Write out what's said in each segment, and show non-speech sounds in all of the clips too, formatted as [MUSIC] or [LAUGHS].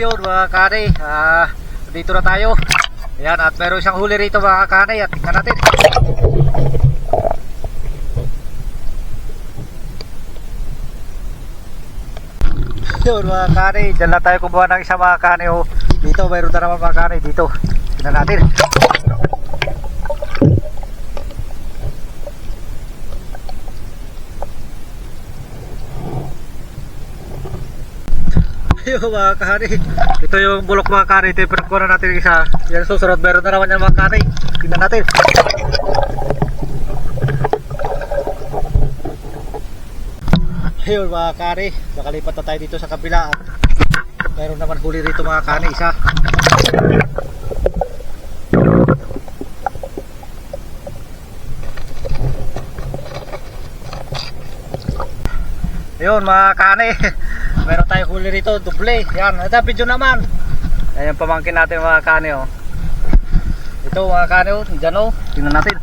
Ayun mga kane, ah, dito na tayo. Ayan, at meron isang huli rito mga kane at tingnan natin. Ayun mga kane, dyan lang tayo kumuha ng isang mga kane. Oh. Dito, mayroon na naman mga kane dito. Tingnan natin. Ayun mga kane. Ito yung bulok mga kane. Ito yung pinagkuha natin isa. Yan susunod. Meron na naman yan mga kane. Tingnan natin. Ayun mga kane. Nakalipat na tayo dito sa kabila. Meron naman huli rito mga kane. Isa. Ayun mga kane. [LAUGHS] Meron tayong huli rito, doble. Yan, ito video naman. Yan yung pamangkin natin mga kane oh. Ito mga kane oh, dyan oh. Tingnan natin.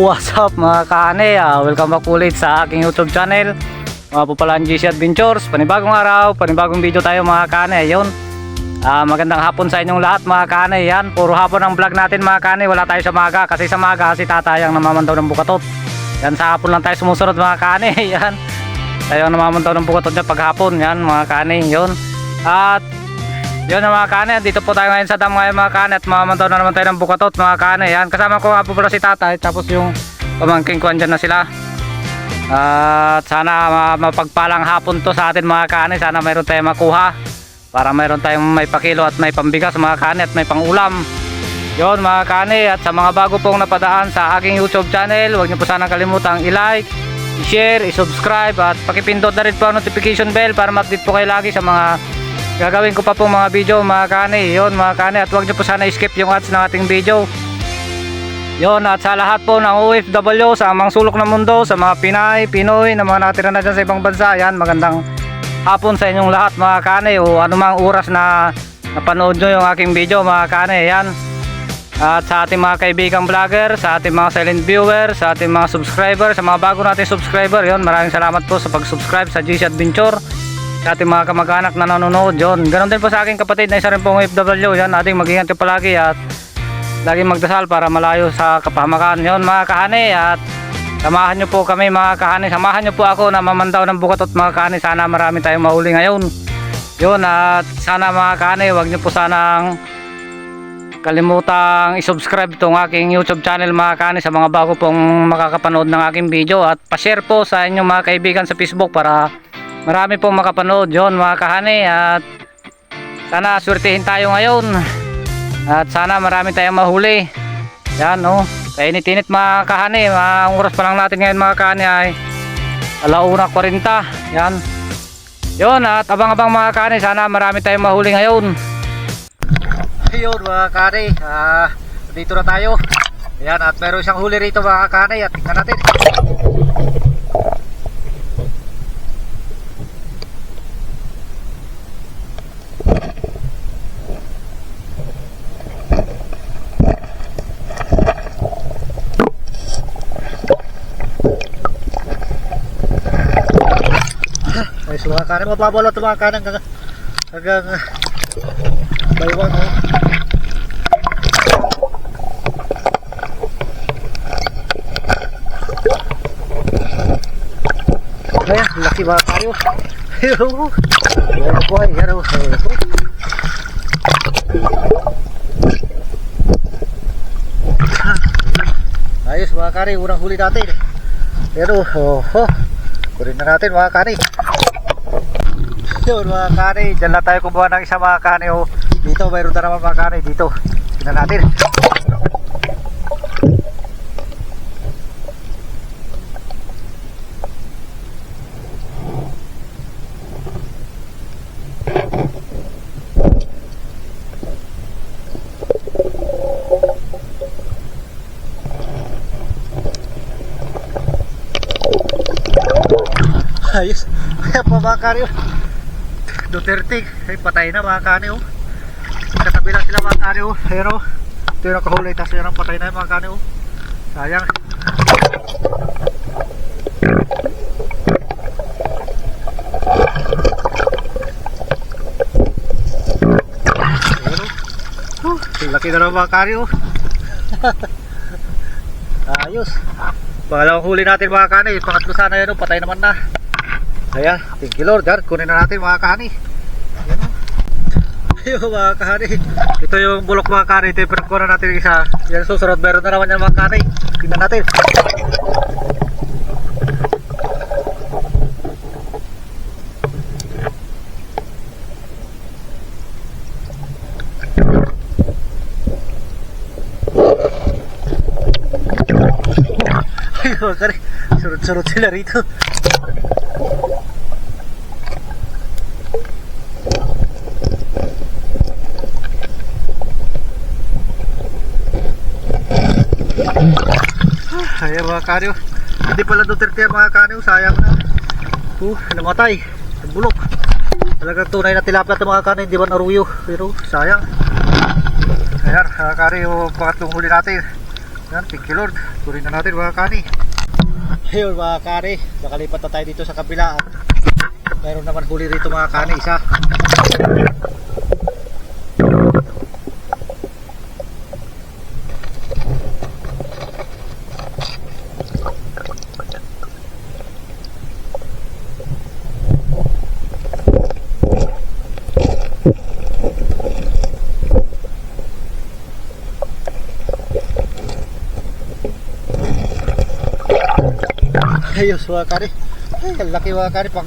What's up mga kane? Ah, welcome back ulit sa aking YouTube channel. Mga po GC Adventures. Panibagong araw, panibagong video tayo mga kane. Ayun. Ah, magandang hapon sa inyong lahat mga kane. Yan, puro hapon ang vlog natin mga kane. Wala tayo sa maga kasi sa maga si tatayang namamandaw ng bukatot. Yan sa hapon lang tayo sumusunod mga kane. [LAUGHS] Yan. Tayo ang namamandaw ng bukatot niya pag hapon. Yan mga kane. Yun. At yun mga kane, dito po tayo ngayon sa dam ngayon mga kane at mamamantaw na naman tayo ng bukatot mga kane. Yan, kasama ko nga po pala si tatay tapos yung pamangking ko andyan na sila. At sana ma- mapagpalang hapon to sa atin mga kane. Sana mayroon tayong makuha para mayroon tayong may pakilo at may pambigas mga kane at may pangulam. Yun mga kane at sa mga bago pong napadaan sa aking YouTube channel, huwag niyo po sana kalimutang i-like, i-share, i-subscribe at pakipindot na rin po ang notification bell para ma-update po kayo lagi sa mga gagawin ko pa pong mga video mga kane yun mga kane at huwag nyo po sana skip yung ads ng ating video. Yun at sa lahat po ng OFW sa mga sulok ng mundo sa mga Pinay, Pinoy na mga nakatira na dyan sa ibang bansa yan magandang hapon sa inyong lahat mga kane o anumang oras na napanood nyo yung aking video mga kane yan. At sa ating mga kaibigang vlogger, sa ating mga silent viewer, sa ating mga subscriber, sa mga bago nating subscriber, yon maraming salamat po sa pag-subscribe sa GC Adventure sa ating mga kamag-anak na nanonood yon. Ganon din po sa aking kapatid na isa rin pong OFW yan. Ating mag-ingat palagi at laging magdasal para malayo sa kapahamakan yon mga kahane at samahan nyo po kami mga kahane. Samahan nyo po ako na mamandaw ng bukatot mga kahane. Sana marami tayong mahuli ngayon. Yun at sana mga kahane wag nyo po sanang kalimutang i-subscribe itong aking YouTube channel mga kahane sa mga bago pong makakapanood ng aking video at pa-share po sa inyong mga kaibigan sa Facebook para marami pong makapanood yon mga kahane at sana swertihin tayo ngayon. At sana marami tayong mahuli. Yan oh. Kainit-init mga kahane mga oras pa lang natin ngayon mga kahane ay alauna 40 yan. Yon at abang-abang mga kahane sana marami tayong mahuli ngayon. Ayun mga kahane ah, dito na tayo. Yan at meron isang huli rito mga kahane at tingnan natin Ay, so mga kanin, mababalot mga kanin hanggang hanggang baywang oh. Ayan, laki mga kayo. Ayun, ayun po, ayun, ayun po. Ayos mga kari, unang huli natin. Pero, oh, oh. Kunin na natin mga kani. Yun mga kani, dyan lang tayo kumuha ng isa mga kani oh. Dito, mayroon na naman mga kani dito. Tignan natin. ayos kaya pabakaryo Duterte. Ay patay na mga kani oh. Katabi lang sila mga kani oh. Ayan oh. Ito yung nakahulay. Tapos yan ang patay na mga kani oh. Sayang. Ayan oh. Oh, laki na ng mga kani oh. [LAUGHS] Ayos. Pangalawang huli natin mga kani. Pangatlo sana yan oh. Patay naman na. Ayan. Thank you Lord. Kunin na natin mga kani. Oh. Ayun mga kani. Ito yung bulok mga kani. Ito yung pinagkuha natin yung isa. Yan susunod. Meron na naman yan mga kani. Tingnan natin. Ay mga kani. Surut-surut sila rito. Mga kanyo. Hindi pala Duterte mga kanyo. Sayang na. Uh, namatay. Ang bulok. Talagang tunay na tilapia ito mga kanyo. Hindi ba naruyo. Pero sayang. Ayan mga. Yung pangatlong huli natin. Ayan, thank you Lord. Tuloy na natin mga kanyo. Ayun mga kanyo. Nakalipat na tayo dito sa kabila. Meron naman huli rito mga kanyo. Isa. Ayos mga kari. Ay, ang laki mga kari. Pang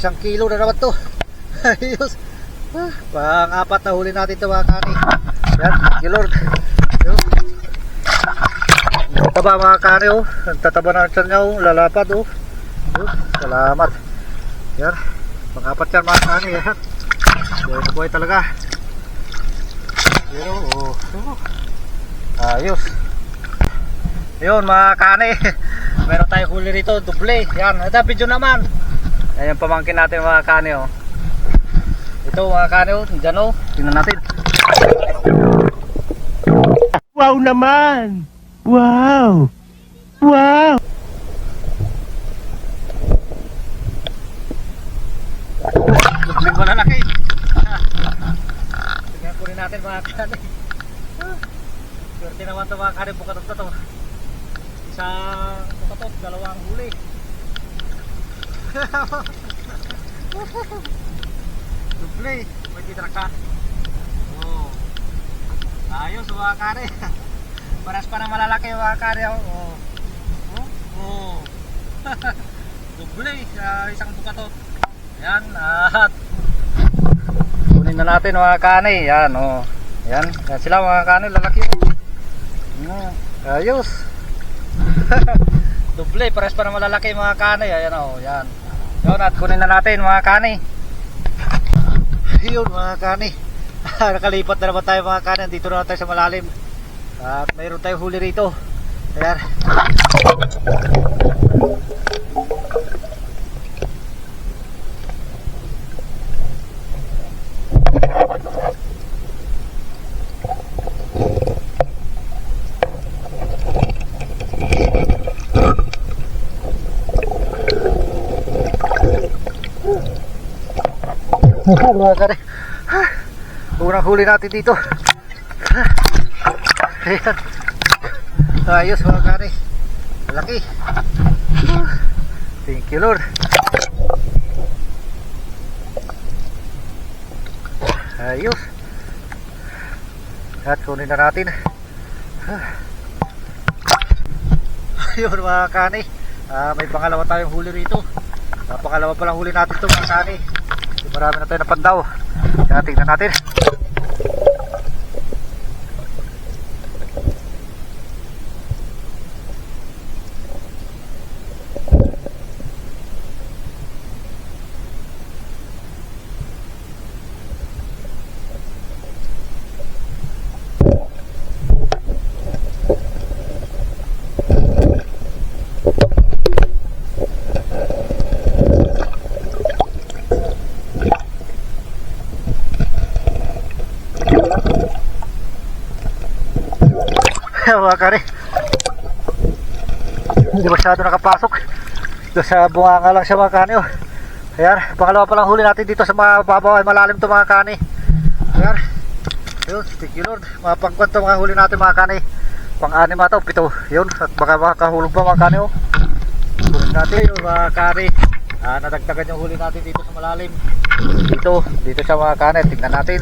isang kilo na naman to. [LAUGHS] Ayos. Ah, pang apat na huli natin to mga kari. Yan, thank you Lord. Ang taba mga kari oh. Ang tataba na siya niya oh. Lalapad oh. Ayun, salamat. Yan. Pang apat yan mga kari. Yan. Buhay na buhay talaga. Yan oh. oh. Ayos. Yun mga kani. [LAUGHS] Meron tayong huli rito, duble. Yan, ito video naman. Ayan yung pamangkin natin mga kani oh. Ito mga kani oh, dyan oh. Tingnan natin. Wow naman! Wow! Wow! Dubling malalaki. Tingnan ko rin natin mga. Ah, Swerte naman to mga kani, bukatot na to. Isang bukatot, dalawang huli. Duble, may titra ka. Oh. Ayos mga kani. [LAUGHS] Paras pa na malalaki mga kani. Oh. Oh. Oh. [LAUGHS] Duble, sa isang bukatot. Yan, at kunin na natin mga kani. Yan, oh. Yan, yan sila mga kani, lalaki. oh. Mm, ayos. [LAUGHS] Duble, pares pa na malalaki mga kani. Ayan, oh, yan. Yun, at kunin na natin mga kani. Yun mga kani. [LAUGHS] Nakalipat na naman tayo mga kani. Dito na tayo sa malalim. At mayroon tayong huli rito. Ayan. Mga kare. Unang huli natin dito. Ayan. Ayos mga kare. Malaki. Thank you Lord. Ayos. At kunin na natin. Ayun mga kani. Ah, may pangalawa tayong huli rito. Ah, pangalawa pa lang huli natin ito mga kani. Marami na tayo napandaw. Kaya tingnan natin. [LAUGHS] mga kare. Hindi masyado nakapasok. Doon sa bunganga lang siya mga kani. Oh. Ayan, pangalawa pa lang huli natin dito sa mga babaw ay malalim to mga kani. Ayan. Yun, thank you Lord. Mga pangkwan to mga huli natin mga kani. Pang-anim ata, pito. Yun, at baka makahulog pa mga kani. Oh. Huli natin yung mga kani. Ah, nadagdagan yung huli natin dito sa malalim. Dito, dito sa mga kani. Tingnan natin.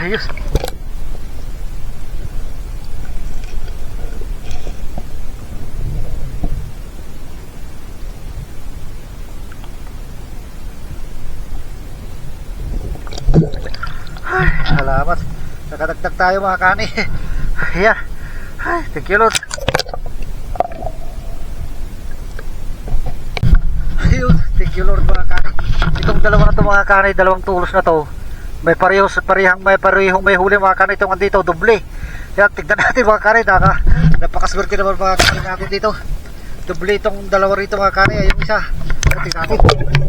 Ayos. Ay, salamat. Nakadagdag tayo mga kani. [LAUGHS] Ayan. Ay, thank you Lord. Ayun, thank you Lord mga kani. Itong dalawa na to mga kani, dalawang tulos na to. May parehong parehang may parehong may huli mga kani itong andito, doble. Kaya tignan natin mga kani, naka, napakaswerte naman mga kani natin dito. Doble itong dalawa rito mga kani, ay yung isa. Tignan natin.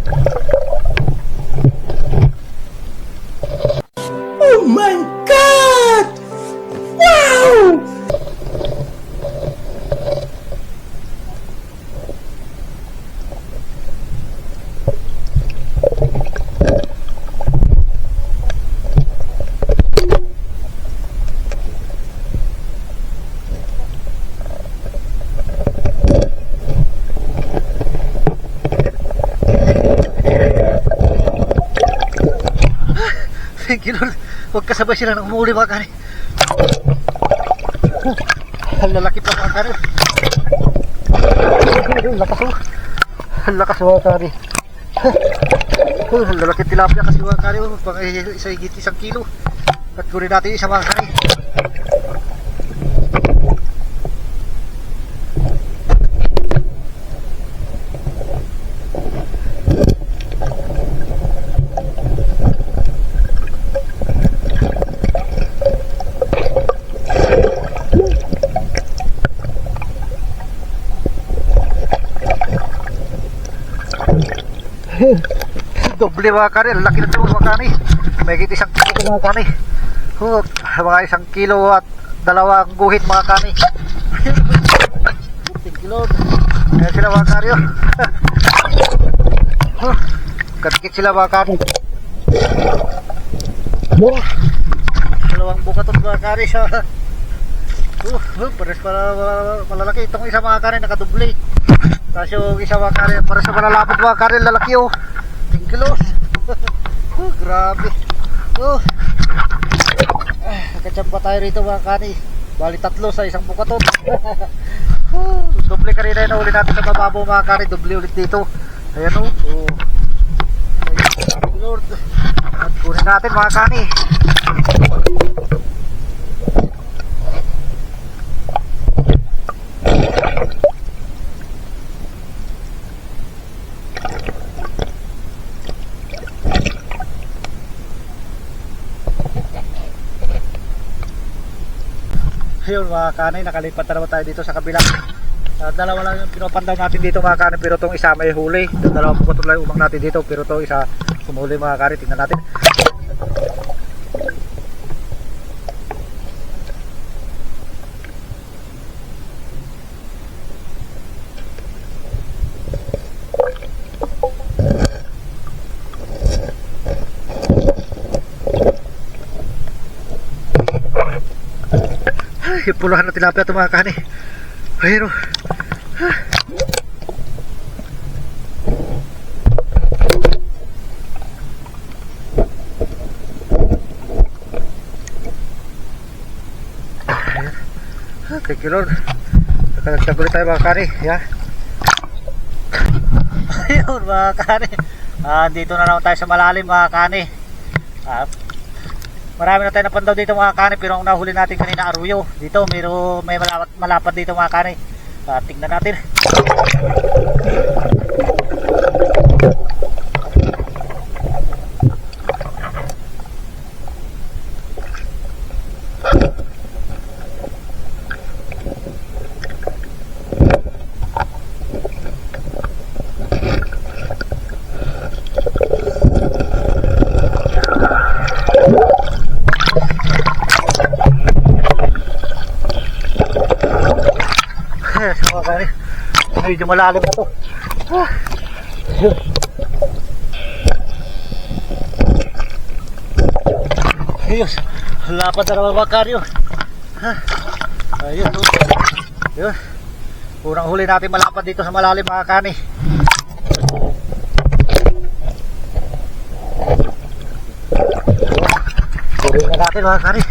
Lord. Huwag kasabay sila ng umuli mga kani. Ang lalaki pa mga. Ang lakas oh. Lakas mga kani. Oh, lalaki tilapia kasi mga kani. oh. Pang isa higit isang kilo. At kunin natin isa mga kani. Doble mga kani. Ang laki na ito mga kani. May higit isang kilo mga kani. Oh, mga isang kilo at dalawang guhit mga kani. Lord. Ayan sila mga kani. oh. Oh, Katikit sila mga kani. Oh, dalawang bukatot mga kani sa Uh, uh, pares para malalaki. Itong isa mga kani nakadoble. Tapos yung isa mga kani, pares sa malalapot mga kani, lalaki oh. Tingkilos. [LAUGHS] oh, grabe. Oh. Ah, Nakachamba tayo rito mga kani. Bali tatlo sa isang bukatot. [LAUGHS] oh, doble kanina yung nahuli natin sa mababaw mga kani. Doble ulit dito. Ayan oh. oh. Ayun, Lord. At kunin natin mga kani. Ayun mga kanay, nakalipat na naman tayo dito sa kabila. Uh, dalawa lang yung pinopandaw natin dito mga kanay, pero itong isa may huli. Dalawang pukot lang yung umang natin dito, pero itong isa sumuli mga kanay, tingnan natin. Ay, puluhan na tilapia ito mga kanay. Ayun oh. Ayan. Ah, Thank you Lord. Nakadagdag ulit tayo mga kani. Yan. [LAUGHS] Ayun mga kani. Ah, dito na naman tayo sa malalim mga kani. Ah, Marami na tayo napandaw dito mga kani pero ang nahuli natin kanina aruyo. Dito mayro may malapad, malapad dito mga kani. Uh, tingnan natin. mga kani. Medyo malalim na to. Ah. Ayos. Lapad na naman oh. Ah. Ayun. Yun. Unang huli natin malapad dito sa malalim mga kani. Huli na natin mga kani.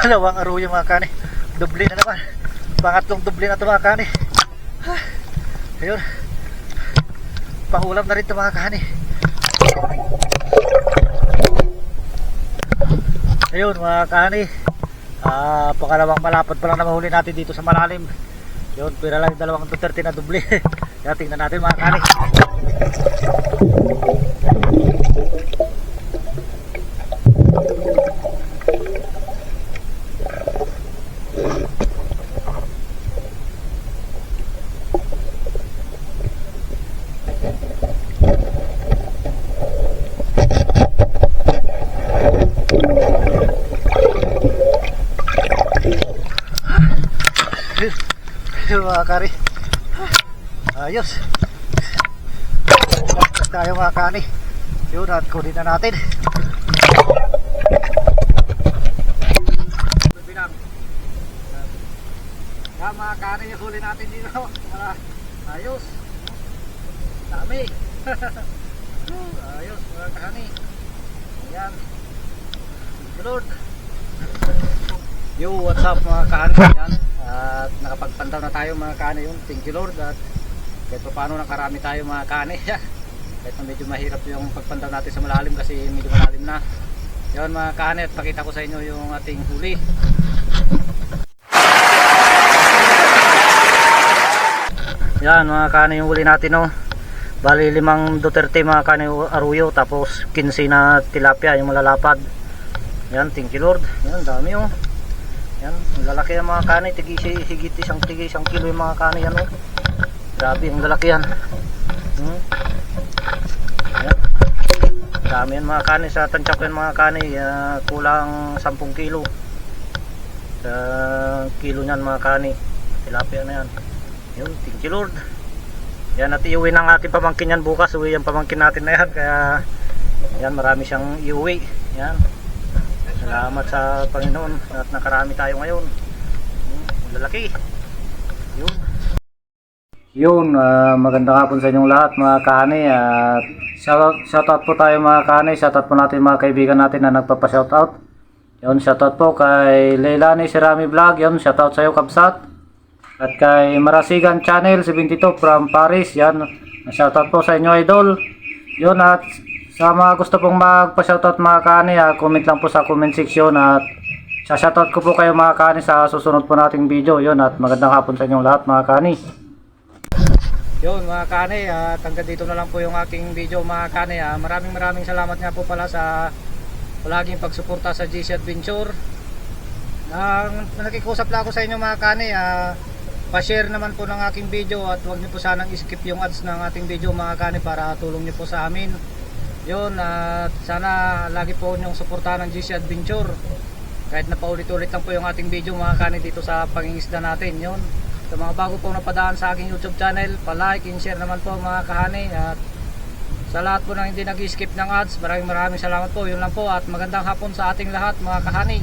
Dalawang aruyo mga kani. Doble na naman. Pangatlong doble na ito mga kani. Ayun. Pangulam na rin ito mga kani. Ayun mga kani. Ah, pangalawang malapad pa lang na mahuli natin dito sa malalim. Yun, pira lang yung dalawang Duterte na doble. [LAUGHS] Kaya tingnan natin mga kani. Ayun mga kani. Ayos. Tapos tayo mga kani. Yun at kunin na natin. Yan mga yung huli natin dito. Ayos. Dami. [LAUGHS] ayos mga kani. You Lord. Yo, what's up mga kani? Yan. At nakapagpandaw na tayo mga kani yun. Thank you Lord. At kahit pa paano nakarami tayo mga kani. [LAUGHS] kahit na medyo mahirap yung pagpandaw natin sa malalim kasi medyo malalim na. Yun mga kani at pakita ko sa inyo yung ating huli. Yan mga kani yung huli natin no. Bali limang Duterte mga kani aruyo tapos 15 na tilapia yung malalapad. Yan, thank you Lord. Yan, dami oh. Yan, ang lalaki ang mga kanay, tigi, higit isang tigi, isang kilo yung mga kanay yan oh. Grabe, ang lalaki yan. Hmm. Yan. Dami yan mga kanay sa tansyak yan mga kanay, ah, kulang 10 kilo. Sa kilo niyan mga kanay, tilapia na yan. Yun, thank you Lord. Yan, at iuwi ng ating pamangkin yan bukas, uwi yung pamangkin natin na yan, kaya yan, marami siyang iuwi. Yan. Salamat sa Panginoon at nakarami tayo ngayon. Hmm, lalaki. Yun. Yun, ah, magandang hapon sa inyong lahat mga kani at shout, shoutout po tayo mga kani, shoutout po natin mga kaibigan natin na nagpapa-shoutout. Yun, shoutout po kay Leilani Serami Vlog, yun, shoutout sa iyo Kabsat. At kay Marasigan Channel 72 from Paris, yan, shoutout po sa inyo idol. Yun at sa mga gusto pong magpa-shoutout mga kani, ah, comment lang po sa comment section at sa shoutout ko po kayo mga kani sa susunod po nating video. Yun at magandang hapon sa inyong lahat mga kani. Yun mga kani, at hanggang dito na lang po yung aking video mga kani. ah. maraming maraming salamat nga po pala sa palaging pagsuporta sa GC Adventure. Nang nakikusap lang ako sa inyo mga kani, ah, pa-share naman po ng aking video at huwag niyo po sanang i-skip yung ads ng ating video mga kani para tulong niyo po sa amin yun at sana lagi po niyong suportahan ng GC Adventure. Kahit na paulit-ulit lang po yung ating video mga kanin dito sa pangingisda natin. Yun sa mga bago po napadaan sa aking youtube channel palike and share naman po mga kahani at sa lahat po na hindi nag-skip ng ads maraming maraming salamat po. Yun lang po at magandang hapon sa ating lahat mga kahani